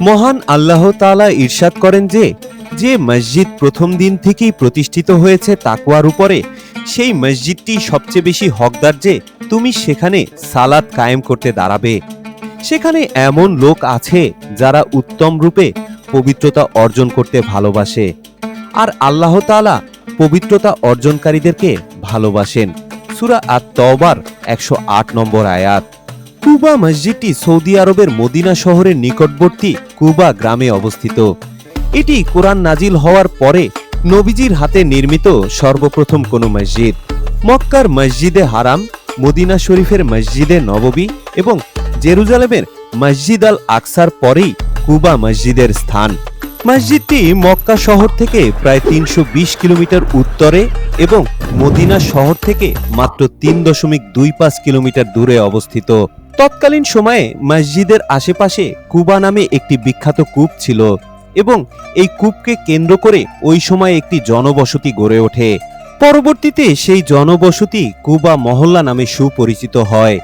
মহান আল্লাহ তাআলা ইরশাদ করেন যে যে মসজিদ প্রথম দিন থেকেই প্রতিষ্ঠিত হয়েছে তাকওয়ার উপরে, সেই মসজিদটি সবচেয়ে বেশি হকদার যে, তুমি সেখানে সালাদ কায়েম করতে দাঁড়াবে। সেখানে এমন লোক আছে যারা উত্তম রূপে পবিত্রতা অর্জন করতে ভালোবাসে। আর আল্লাহ তাআলা পবিত্রতা অর্জনকারীদেরকে ভালোবাসেন। সুরা আত তওবার একশো আট নম্বর আয়াত। কুবা মসজিদটি সৌদি আরবের মদিনা শহরের নিকটবর্তী কুবা গ্রামে অবস্থিত। এটি কোরআন নাজিল হওয়ার পরে নবীজির হাতে নির্মিত সর্বপ্রথম কোনো মসজিদ। মক্কার মসজিদে হারাম, মদিনা শরীফের মসজিদে নববী এবং জেরুজালেমের মসজিদ আল আকসার পরেই কুবা মসজিদের স্থান। মসজিদটি মক্কা শহর থেকে প্রায় তিনশো বিশ কিলোমিটার উত্তরে এবং মদিনা শহর থেকে মাত্র তিন দশমিক দুই পাঁচ কিলোমিটার দূরে অবস্থিত। তৎকালীন সময়ে মসজিদের আশেপাশে কুবা নামে একটি বিখ্যাত কূপ ছিল এবং এই কূপকে কেন্দ্র করে ওই সময় একটি জনবসতি গড়ে ওঠে। পরবর্তীতে সেই জনবসতি কুবা মহল্লা নামে সুপরিচিত হয়।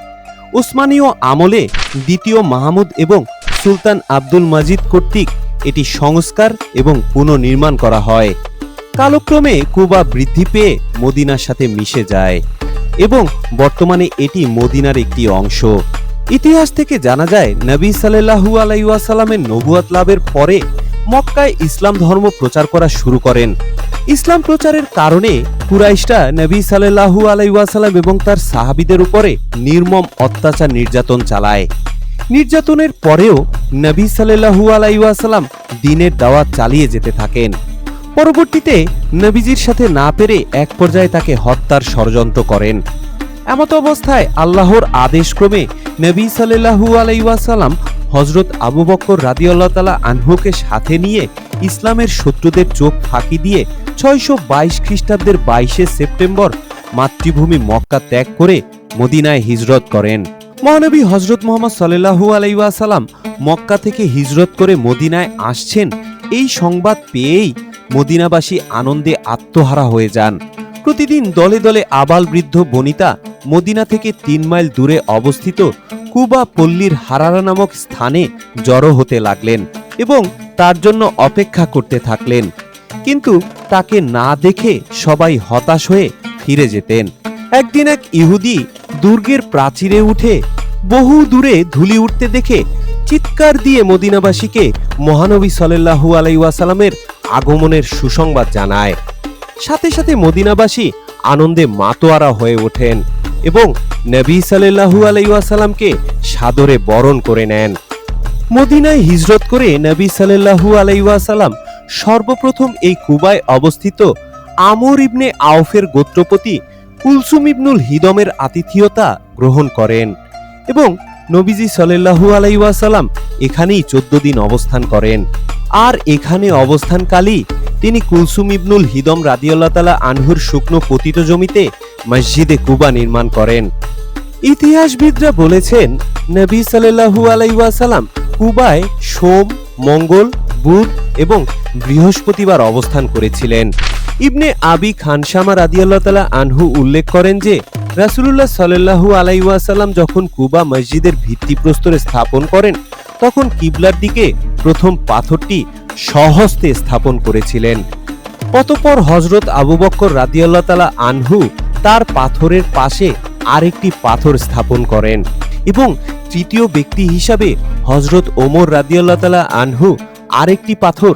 উসমানীয় আমলে দ্বিতীয় মাহমুদ এবং সুলতান আব্দুল মাজিদ কর্তৃক এটি সংস্কার এবং পুনর্নির্মাণ করা হয়। কালক্রমে কুবা বৃদ্ধি পেয়ে মদিনার সাথে মিশে যায় এবং বর্তমানে এটি মদিনার একটি অংশ। ইতিহাস থেকে জানা যায়, নবী সাল্লাহু আলাইসাল্লামের নবুয়াত লাভের পরে মক্কায় ইসলাম ধর্ম প্রচার করা শুরু করেন। ইসলাম প্রচারের কারণে কুরাইশরা নবী সাল্লাহু আলাইসাল্লাম এবং তার সাহাবিদের উপরে নির্মম অত্যাচার নির্যাতন চালায়। নির্যাতনের পরেও নবী সাল্লাহু আলাইসাল্লাম দিনের দাওয়াত চালিয়ে যেতে থাকেন। পরবর্তীতে নবীজির সাথে না পেরে এক পর্যায়ে তাকে হত্যার ষড়যন্ত্র করেন। এমত অবস্থায় আল্লাহর আদেশক্রমে নবী সাল্লাহু আলাইসাল্লাম হজরত আবু বক্কর রাদিয়াল্লাহ তালা আনহুকে সাথে নিয়ে ইসলামের শত্রুদের চোখ ফাঁকি দিয়ে ছয়শো বাইশ খ্রিস্টাব্দের বাইশে সেপ্টেম্বর মাতৃভূমি মক্কা ত্যাগ করে মদিনায় হিজরত করেন। মহানবী হজরত মোহাম্মদ সাল্লাহু আলাইসাল্লাম মক্কা থেকে হিজরত করে মদিনায় আসছেন। এই সংবাদ পেয়েই মদিনাবাসী আনন্দে আত্মহারা হয়ে যান। প্রতিদিন দলে দলে আবাল বৃদ্ধ বনিতা মদিনা থেকে তিন মাইল দূরে অবস্থিত কুবা পল্লীর হারারা নামক স্থানে জড়ো হতে লাগলেন এবং তার জন্য অপেক্ষা করতে থাকলেন। কিন্তু তাকে না দেখে সবাই হতাশ হয়ে ফিরে যেতেন। একদিন এক ইহুদি দুর্গের প্রাচীরে উঠে বহু দূরে ধুলি উঠতে দেখে চিৎকার দিয়ে মদিনাবাসীকে মহানবী সাল্লাহু আলাইসাল্লামের আগমনের সুসংবাদ জানায়। সাথে সাথে মদিনাবাসী আনন্দে মাতোয়ারা হয়ে ওঠেন এবং নবী সাল্লাহু আলাইসাল্লামকে সাদরে বরণ করে নেন। মদিনায় হিজরত করে নবী সাল্লাহু আলাইসাল্লাম সর্বপ্রথম এই কুবায় অবস্থিত আমর ইবনে আউফের গোত্রপতি কুলসুম ইবনুল হিদমের আতিথিয়তা গ্রহণ করেন এবং নবীজি সাল্লাহু আলাইসাল্লাম এখানেই চোদ্দ দিন অবস্থান করেন। আর এখানে অবস্থানকালী তিনি কুলসুম ইবনুল হিদম রাদিয়াল্লাহ তালা আনহুর শুকনো পতিত জমিতে মসজিদে কুবা নির্মাণ করেন। ইতিহাসবিদরা বলেছেন, নবী সাল্লাহু আলাইসাল্লাম কুবায় সোম, মঙ্গল, বুধ এবং বৃহস্পতিবার অবস্থান করেছিলেন। ইবনে আবি খানসামা রাদিয়াল্লাহ তালা আনহু উল্লেখ করেন যে, রাসুলুল্লাহ সাল্লাহু আলাইসাল্লাম যখন কুবা মসজিদের ভিত্তিপ্রস্তরে স্থাপন করেন, তখন কিবলার দিকে প্রথম পাথরটি সহস্তে স্থাপন করেছিলেন। অতপর হজরত আবু বক্কর রাদিয়াল্লাহ তালা আনহু তার পাথরের পাশে আরেকটি পাথর স্থাপন করেন এবং তৃতীয় ব্যক্তি হিসাবে হজরত ওমর রাদিয়াল্লাহ তালা আনহু আরেকটি পাথর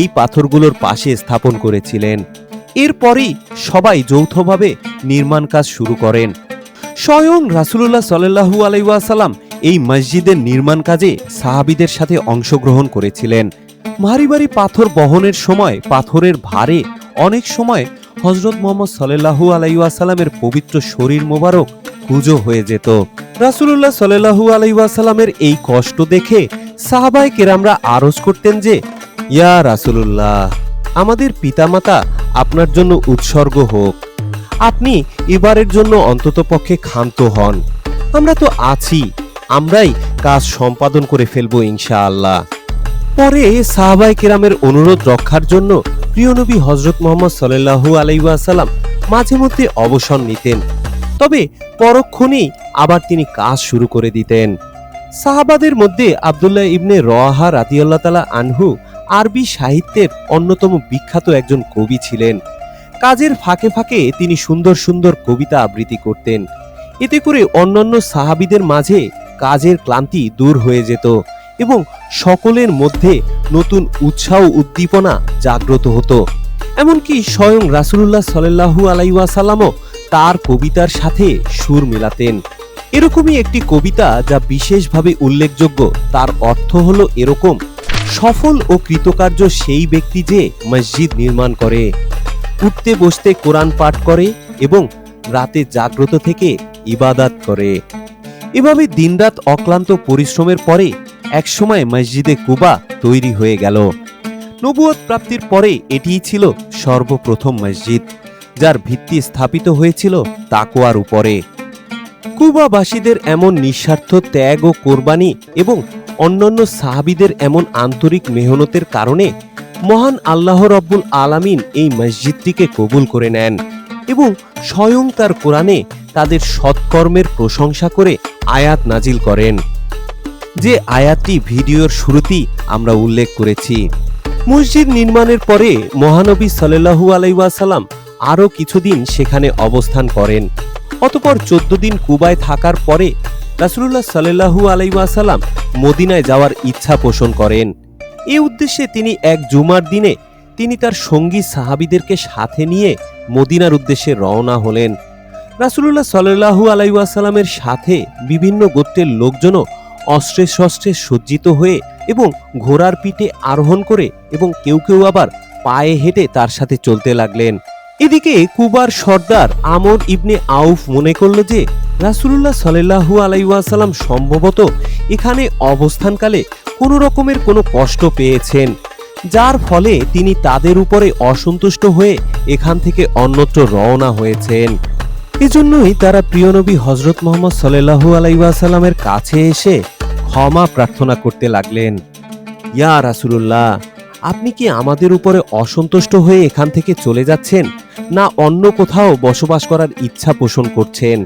এই পাথরগুলোর পাশে স্থাপন করেছিলেন। এরপরেই সবাই যৌথভাবে নির্মাণ কাজ শুরু করেন। স্বয়ং রাসুলুল্লাহ সাল্লাহু আলাইসাল্লাম এই মসজিদের নির্মাণ কাজে সাহাবিদের সাথে অংশগ্রহণ করেছিলেন। ভারী পাথর বহনের সময় পাথরের ভারে অনেক সময় হজরত মোহাম্মদ সাল্লাহু আলাইসাল্লামের পবিত্র শরীর মোবারক কুজো হয়ে যেত। রাসুলুল্লাহ সাল্লাহু আলাইসাল্লামের এই কষ্ট দেখে সাহাবাই কেরামরা আরজ করতেন যে, ইয়া রাসুলুল্লাহ, আমাদের পিতামাতা আপনার জন্য উৎসর্গ হোক। আপনি এবারের জন্য অন্ততপক্ষে ক্ষান্ত হন। আমরা তো আছি। আমরাই কাজ সম্পাদন করে ফেলব ইনশাআল্লাহ। পরে সাহাবাই কেরামের অনুরোধ রক্ষার জন্য প্রিয় নবী হজরত মোহাম্মদ সাল্লাহু আলাইসাল্লাম মাঝে মধ্যে অবসর নিতেন। তবে পরক্ষণেই আবার তিনি কাজ শুরু করে দিতেন। সাহাবাদের মধ্যে আবদুল্লাহ ইবনে রওয়াহা রাদিয়াল্লাহ তালা আনহু আরবি সাহিত্যের অন্যতম বিখ্যাত একজন কবি ছিলেন। কাজের ফাঁকে ফাঁকে তিনি সুন্দর সুন্দর কবিতা আবৃত্তি করতেন। এতে করে অন্যান্য সাহাবিদের মাঝে কাজের ক্লান্তি দূর হয়ে যেত এবং সকলের মধ্যে নতুন উৎসাহ উদ্দীপনা জাগ্রত হতো। এমনকি স্বয়ং রাসূলুল্লাহ সাল্লাল্লাহু আলাইহি ওয়াসাল্লামও তার কবিতার সাথে সুর মেলাতেন। এরকমই একটি কবিতা যা বিশেষভাবে উল্লেখযোগ্য, তার অর্থ হলো এরকম সফল ও কৃতকার্য সেই ব্যক্তি যে মসজিদ নির্মাণ করে, উঠতে বসতে কোরআন পাঠ করে এবং রাতে জাগ্রত থেকে ইবাদাত করে। এভাবে দিনরাত অক্লান্ত পরিশ্রমের পরে একসময় মসজিদে কুবা তৈরি হয়ে গেল। নবুয়ত প্রাপ্তির পরে এটিই ছিল সর্বপ্রথম মসজিদ, যার ভিত্তি স্থাপিত হয়েছিল তাকোয়ার উপরে। কুবাবাসীদের এমন নিঃস্বার্থ ত্যাগ ও কোরবানি এবং অন্যান্য সাহাবিদের এমন আন্তরিক মেহনতের কারণে মহান আল্লাহ রব্বুল আলামিন এই মসজিদটিকে কবুল করে নেন এবং স্বয়ং তার কোরআনে তাদের সৎকর্মের প্রশংসা করে আয়াত নাজিল করেন। যে আয়াতটি ভিডিওর শুরুতেই আমরা উল্লেখ করেছি। মসজিদ নির্মাণের পরে মহানবী সাল্লাল্লাহু আলাইসাল্লাম আরও কিছুদিন সেখানে অবস্থান করেন। অতপর চোদ্দ দিন কুবায় থাকার পরে রাসুলুল্লাহ সাল্লাহু আলাইসাল্লাম মদিনায় যাওয়ার ইচ্ছা পোষণ করেন। এ উদ্দেশ্যে তিনি এক জুমার দিনে তিনি তার সঙ্গী সাহাবিদেরকে সাথে নিয়ে মদিনার উদ্দেশ্যে রওনা হলেন। রাসুলুল্লাহ সাল্লাহু আলাইসাল্লামের সাথে বিভিন্ন গোত্রের লোকজনও অস্ত্রে শস্ত্রে সজ্জিত হয়ে এবং ঘোড়ার পিঠে আরোহণ করে এবং কেউ কেউ আবার পায়ে হেঁটে তার সাথে চলতে লাগলেন। এদিকে কুবার সর্দার আমর ইবনে আউফ মনে করল যে রাসুলুল্লাহ সাল্লাহু আলাইসাল্লাম সম্ভবত এখানে অবস্থানকালে কোনো রকমের কোনো কষ্ট পেয়েছেন, যার ফলে তিনি তাদের উপরে অসন্তুষ্ট হয়ে এখান থেকে অন্যত্র রওনা হয়েছেন। এজন্যই তারা প্রিয় নবী হজরত মোহাম্মদ সাল্লাহু আলাইসাল্লামের কাছে এসে ক্ষমা প্রার্থনা করতে লাগলেন। ইয়া রাসুলুল্লাহ, আপনি কি আমাদের উপরে অসন্তুষ্ট হয়ে এখান থেকে চলে যাচ্ছেন, না অন্য কোথাও বসবাস করার ইচ্ছা পোষণ করছেন?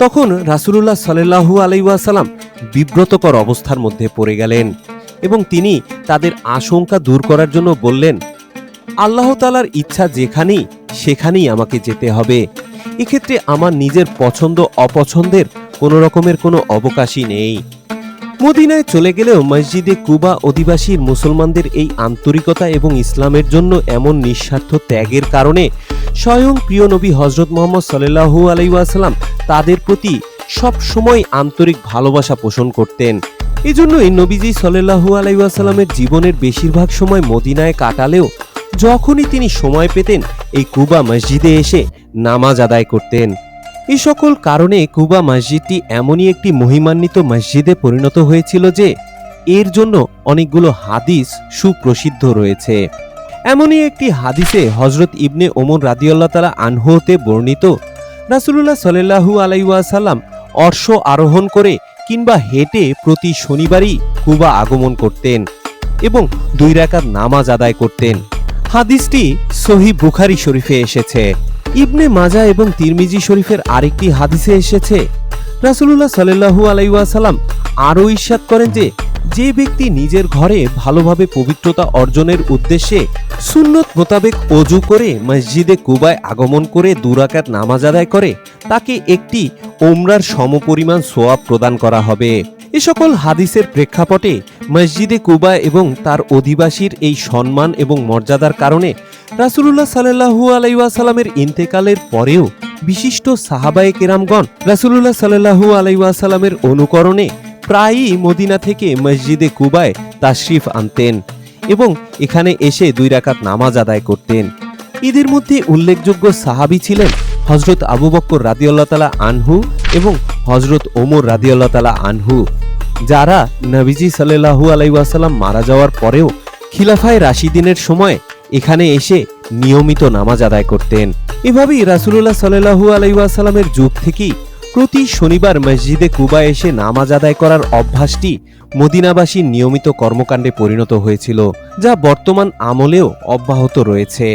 তখন রাসুলুল্লাহ সাল্লাহু আলাইসাল্লাম বিব্রতকর অবস্থার মধ্যে পড়ে গেলেন এবং তিনি তাদের আশঙ্কা দূর করার জন্য বললেন, আল্লাহ তালার ইচ্ছা যেখানেই, সেখানেই আমাকে যেতে হবে। এক্ষেত্রে আমার নিজের পছন্দ, অপছন্দের কোনো রকমের কোনো অবকাশই নেই। মদিনায় চলে গেলেও মসজিদে কুবা অধিবাসীর মুসলমানদের এই আন্তরিকতা এবং ইসলামের জন্য এমন নিঃস্বার্থ ত্যাগের কারণে স্বয়ং প্রিয় নবী হজরত মোহাম্মদ সাল্লাহু আলাইসাল্লাম তাদের প্রতি সব সময় আন্তরিক ভালোবাসা পোষণ করতেন। এই এজন্যই নবীজি সাল্লাহু আলাইসাল্লামের জীবনের বেশিরভাগ সময় মদিনায় কাটালেও যখনই তিনি সময় পেতেন, এই কুবা মসজিদে এসে নামাজ আদায় করতেন। এই সকল কারণে কুবা মসজিদটি এমনই একটি মহিমান্বিত মসজিদে পরিণত হয়েছিল যে এর জন্য অনেকগুলো হাদিস সুপ্রসিদ্ধ রয়েছে। এমনই একটি হাদিসে হজরত ইবনে ওমর রাদিয়াল্লাহ তালা আনহতে বর্ণিত, রাসুলুল্লাহ সাল্লাহু আলাইসাল্লাম অর্শ আরোহণ করে কিংবা হেঁটে প্রতি শনিবারই কুবা আগমন করতেন এবং দুই রাকাত নামাজ আদায় করতেন। হাদিসটি সহি বুখারি শরীফে এসেছে। ইবনে মাজা এবং তিরমিজি শরীফের আরেকটি হাদিসে এসেছে, রাসুলুল্লাহ সাল্লাহু আলাইসাল্লাম আরও ঈর্ষাদ করেন যে যে ব্যক্তি নিজের ঘরে ভালোভাবে পবিত্রতা অর্জনের উদ্দেশ্যে সুন্নত মোতাবেক অজু করে মসজিদে কুবায় আগমন করে দুরাকাত নামাজ আদায় করে, তাকে একটি ওমরার সমপরিমাণ সোয়াব প্রদান করা হবে। এ সকল হাদিসের প্রেক্ষাপটে মসজিদে কুবা এবং তার অধিবাসীর এই সম্মান এবং মর্যাদার কারণে রাসুলুল্লাহ সাল্লাহু আলাইসাল্লামের ইন্তেকালের পরেও বিশিষ্ট সাহাবায়ে কেরামগণ রাসুলুল্লাহ সাল্লাহু আলাইসাল্লামের অনুকরণে প্রায়ই মদিনা থেকে মসজিদে কুবায় তাশরিফ আনতেন এবং এখানে এসে দুই রাকাত নামাজ আদায় করতেন। এদের মধ্যে উল্লেখযোগ্য সাহাবি ছিলেন হজরত আবু বক্কর রাদিউল্লাহ তালা আনহু এবং হজরত ওমর রাদিউল্লাহ তালা আনহু, যারা নবীজি সাল্লাহু আলাইসাল্লাম মারা যাওয়ার পরেও খিলাফায় রাশিদিনের সময় এখানে এসে নিয়মিত নামাজ আদায় করতেন। এভাবেই রাসুলুল্লাহ সাল্লাহু আলাইসাল্লামের যুগ থেকেই প্রতি শনিবার মসজিদে কুবা এসে নামাজ আদায় করার অভ্যাসটি মদিনাবাসীর নিয়মিত কর্মকাণ্ডে পরিণত হয়েছিল, যা বর্তমান আমলেও অব্যাহত রয়েছে।